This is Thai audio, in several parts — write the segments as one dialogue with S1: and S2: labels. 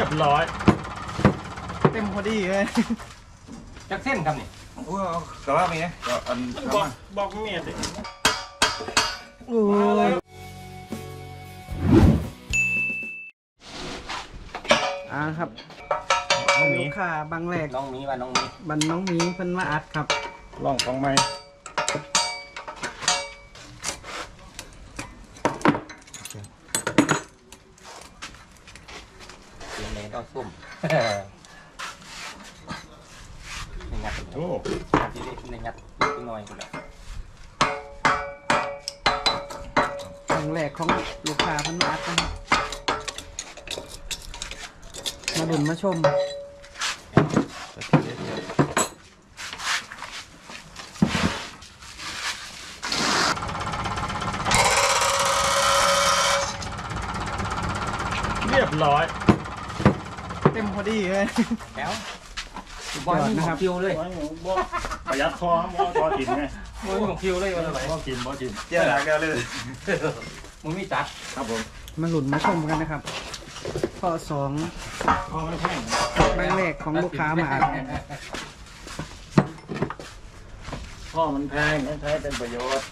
S1: รียบร้อย
S2: เต็มพอดีเลย
S3: จักเส้นครับนี่
S4: โอ้เอากระว่ามีนะก็อัน
S1: บอกบอกเมียสิ
S2: อ่าครับ
S1: น้องหมี
S2: ลูกค้าบางแรก
S3: น้องมีว่าน้องมี
S2: บันน้องหมีเพิ่นมาอัดครับ
S1: ลองของไหม
S3: เสียงแดงต้องซุ่มในงัด
S1: โอ้
S3: ที่ในงัดนิดหน่อยกูแหละ
S2: ครั้งแรกของลูกค้าเพิ่นมาอัดนะครับมาดุนมาชม
S1: เรียบร้อย
S2: เต็มพอดีเลย
S3: แล้วบอยมีหมกคิวเลย
S1: บอกประหยัดคอบ่คอกินไง
S3: บอยมีหมกคิวเลยวันละไหน
S1: บ่กินบ่กิน
S4: เจ้าหลักกันเลย
S3: มึงมีจัด
S1: ครับผม
S2: มาหลุนมาชมกันนะครับข้อสอง
S1: คอมันแห้ง
S2: บางแรกของลูกค้ามาอัด
S1: คอมันแพงมันใช้เป็นประโยชน์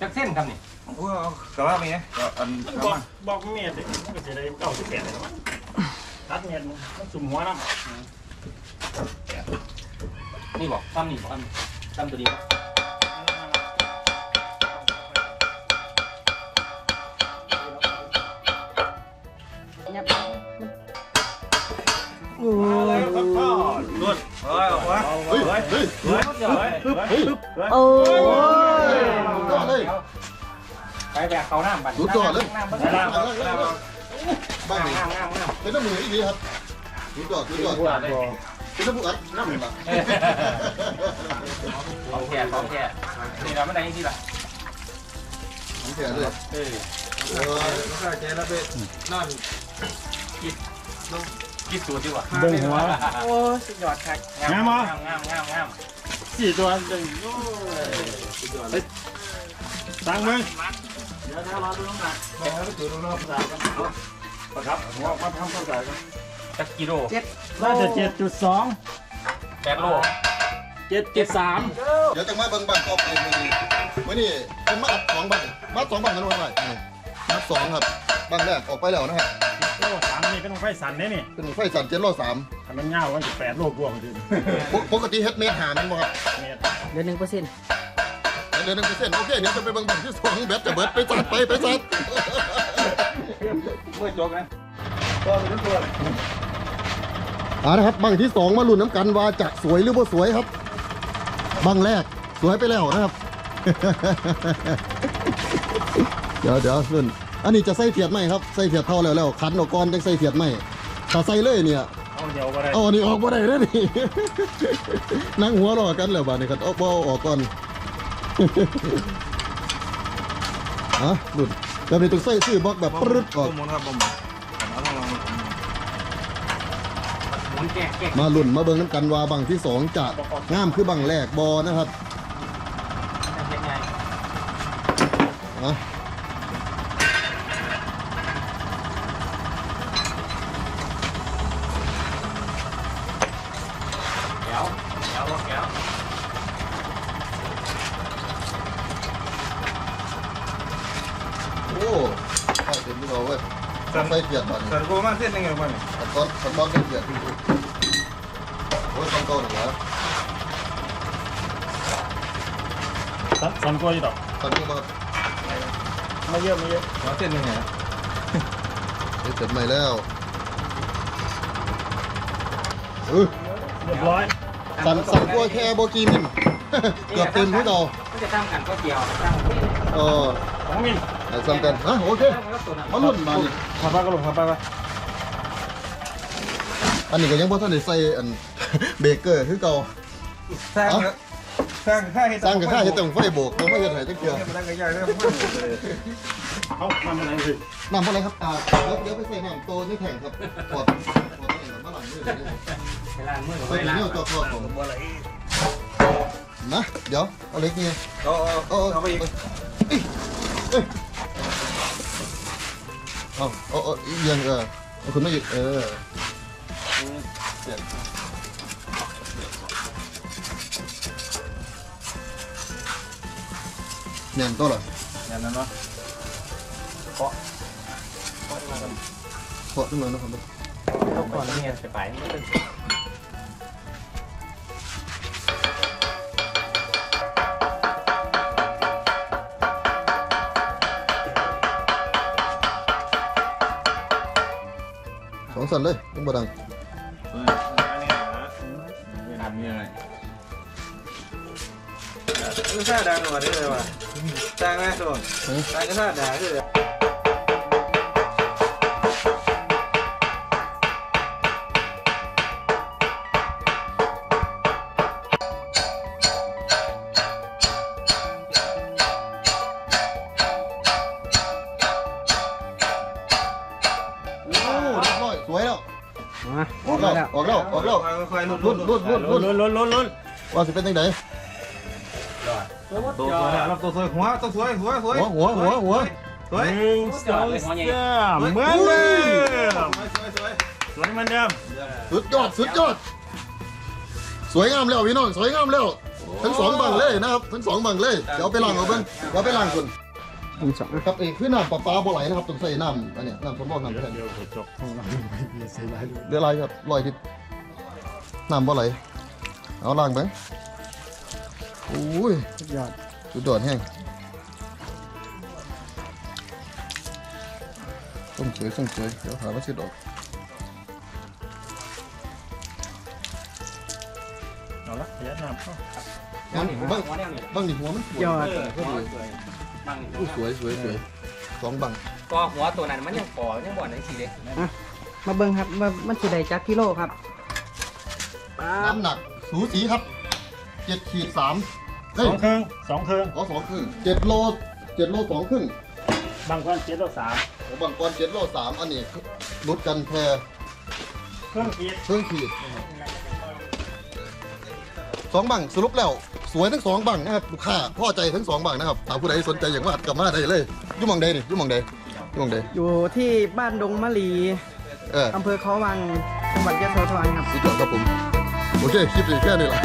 S3: จักเส้นครับนี่
S4: โอ้เอากระว่ามีนะก็อัน
S1: บอกบอกเมียสิมันก็จะได้เก้าสิบแปดเลยตัดเมียมันมันสุ่มหัวน้ำ
S3: นี่บอกตั้มนี่บอกตั้มตั้มตัวนี้บอก
S2: โอ้
S1: มาเลยครับพ่อ
S4: รวดเฮ้ยเอาวะ
S1: เฮ้ยเฮ้ยเฮ้ยเฮ้ยเฮ้ยเฮ้ย
S2: โอ้ย
S5: ยอดเลย
S3: ไปแบบเขาน้ำบัตร
S5: สุดยอดเลย
S3: น้ำบัตร
S1: ไปแล้ว
S5: บ้านนี้
S3: น้ำน้ำน้ำ
S5: เป็นน้ำมืออีกทีครับสุดยอดสุดยอด
S1: ปวดคอ
S5: เป็นน้ำมืออัดน้ำมือแบบ
S3: ของแก่ของแก่นี่เราไม่ได้ยังที่ละ
S5: ของแข็งเลย
S3: เออ
S5: เออ
S4: ข้าใจแล้วไปนอน
S3: คิดสูตรดีกว่า
S1: เบิ่งหัว
S2: โอ้สุดยอดครับ
S3: งามงามงามงามงาม
S1: สี่ตัวหนึ่งสั่ งมึงเดี๋ยวถ้ารอดูน้ำหนักแข่งแล้วไปจุดรอบสามกันครับหัวมาทำข้าวสารกัน
S3: จักกิโล
S2: เจ็ด
S1: น่าจะเจ็ดจุดสอง
S3: แปดโล
S1: เจ็ดเจ็ดสาม
S5: เดี๋ยวจะมาเบิ่งบ้านกอบเองมือนี้วันนี้เป็นมาอัดสองบ้านมาสองบ้านกันว่าไงมาสองครับบ้านแรกออกไปแล้วนะครับ
S1: โอ้สามนี่เป็นไฟสันเนี่ยนี่
S5: เป็นไฟสั่นเจ็ดร้อยสาม
S1: ทำมันเงาวันสิบแปดโลกวงจริง
S5: ปกติเฮ็ดเมตรหามันบ่ครับ
S1: เนี่ย
S2: เดือนหนึ่งเปอร์เซ็นต์
S5: เดือนหนึงเปอร์เซ็นต์โอเคเดี๋ยวจะไปเบิ่งบ้านที่สองแบตจะเบิดไปจัดไปไปจัด
S3: เมื่อจบนะ
S5: อ่านะครับบังที่สองมาลุ้นน้ำกันว่าจะสวยหรือบ่สวยครับ บังแรกสวยไปแล้วนะครับ เดี๋ยวเดี๋ยวรุ่นอันนี้จะใส่เฟียดไหมครับใส่เฟียดเท่าแล้วแล้วขันออกก่อนจังใส่เฟียดไหมถ้าใส่เลยเนี่ย
S1: เอาเดียวก็ได้
S5: เอาอันนี้ออกมาได้แล้วนี่ นั่งหัวรอกันแล้วบ้านี้ครับเอาบ่เอาออกก่อน อะรุ่นจะเป็นต้องใส่ซื้อบล็อกแบบปรึ๊ดออก
S4: มุนครับผมเอาลองลอง
S3: หมุนแก่แก่
S5: มาลุ่นมาเบิ่งน้ำกันว่าบังที่สองจะงามคือบังแรกบอนะครับ
S3: เป็นไง
S5: อะ
S3: แก้วแก้วแก้ว
S5: โอ้ใส่เต็มที่เราเว้ยใส่เกียดบ้านี้
S4: สันโกมาเส้นยังไงบ้างเนี่ย
S5: ขันตอนขันตอนเป็นเกียดโอ้ยต้องเก่าหนึ่งแล้ว
S1: สันสันกล้วยดอก
S5: ตอนนี้มา
S1: ไม่เยอะไม่เยอะ
S4: มาเส้นยังไง
S5: เสร็จใหม่แล้วเออ
S1: เรียบร้อย
S5: สั่นสั่นกลัวแค่โบกีมินเกือบเต็มที่เรา
S3: ก็จะตั้งกันก็เกี่ยวตั้ง
S5: เออ
S1: ของมิน
S5: ไอ้ซ้ำกันฮะโอเคมาลุ้นมานี่
S1: ขับไปก็ลงขับไปไป
S5: อันนี้ก็ยังบ่ทันได้ใส่อันเบรกเกอร์คือเก่า
S4: สร้างสร้างค่าให้
S5: สร้างกับข้าเฮ็ดต้องไฟโบกบ่มาเฮ็ดให้จักเทื่อ
S4: มาตั้งกันใหญ่เริ่ม
S1: เขาทำอะไรสิ
S5: น้ำอะไรครับอ่าเดี๋ยวเดี๋ยวไปใส่น้ำโตในแข่งครับปอดปอดนี่มาหลังมือเลย
S3: เวลามือ
S5: ใส่
S3: เวลา
S5: เนี่ยตัวตัวผมนะเดี๋ยวเอาเล็กนี่
S4: เอาเอา
S5: เอา
S4: เอาไปอีก
S5: เอ้ยเอ้ยเอาเอาเอาอีกเอียงเออเอาคุณไม่หยุดเออเปลี่ยนเนียนตัวเหรอ
S4: อย่างนั้นวะ
S5: เพราะขึ้นมานะครับ
S3: ก่อนเนี่ยไปไปมันเป็
S5: สองสันเลยต้องบดัง
S4: อันนี้นะไม่ทำยังไงก็ท่าดังกว่านี้เลยว่ะดังไหมส่วนดังก็ท่าดังคือ
S5: สวยแล้ว
S2: มา
S5: ออกแล้ว
S2: แล้ว
S5: ออกแล้วออกแล้ว
S4: ค่อยๆลุ้น
S5: รุ่นรุ่นรุ่นรุ่น
S3: ลุ้นลุ้นลุ้นลุ้น
S5: ว่าสิเป็นยังไง
S4: ตัวสวยแล้วตัวสวยหัวตัวสวยหัวสวย
S5: หัวหัวหัวหัว
S4: สวย
S3: หนึ่งสองสาม
S1: เหมือนเดิม
S4: สวยสวยสวย
S1: สวยเหมือนเดิม
S5: สุดยอดสุดยอดสวยงามแล้วพี่น้องสวยงามแล้วทั้งสองบังเลยนะครับทั้งสองบังเลยเดี๋ยวเอาไปล้างเอาเบิ่งเดี๋ยวเอาไปล้างคน
S2: หนึ่งสอง
S5: ครับเอกคือน้ำปลาปลาบ่ไหลนะครับต้องใส่น้ำอันเนี้ยน้ำสมบูรณ์น้ำ
S1: เดี๋ยว
S5: แข็ง
S1: เดี๋ยวจบของเราไม่มีเสียดายเลย
S5: เดี๋ยวไรครับลอยทิศน้ำบ่ไหลเอาล้างไปโอ้ย
S2: สุดยอด
S5: สุดยอดแห้งต้มสวยต้มสวยเดี๋ยวหาว่าสิดอก
S1: เอาละขยันน้ำเข้า
S5: บ้าง
S3: หัว
S5: บ้าง
S3: หัวแนวนี่
S5: บ้างดิหัวมันสวย
S2: ยอด
S3: หัวสวยบ้าง
S5: อู้สวยสวยสวยสองบัง
S3: ก็หัวตัวนั้นมันยังก่อยังบ่อนยังสีเล็ก
S2: มาเบิ่งครับว่ามันสิได้จักกิโลครับป๊าบ
S5: น้ำหนักสูสีครับเจ็ดขีดสาม
S1: ส
S5: เฮ้ย
S1: องครึ่งสองครึ่ง
S5: อ๋อสองครึ่งเจ็ดโลเจ็ดโลสองครึ่ง
S1: บางคนเจ็ดต่อสาม
S5: ของบางกรเจ็ดโลสามอันนี้ลดกันแค่
S1: เครื่องคิด
S5: ครึ่งขีด สองบังสรุปแล้ว สวยทั้งสองบังนะครับลูกค้าพอใจทั้งสองบังนะครับถ้าผู้ใดสนใจอย่างว่ากลับมาได้เลยอยุ่หมองใดนี่อยุ่หมองใดอยุ่หมองใด
S2: อยู่ที่บ้านดงมะลี
S5: เออ
S2: อำเภอเขาวังจังหวัดยะโสธรครับ
S5: สุดยอดครับผม โอเคคลิปนี้แค่นี้แหละ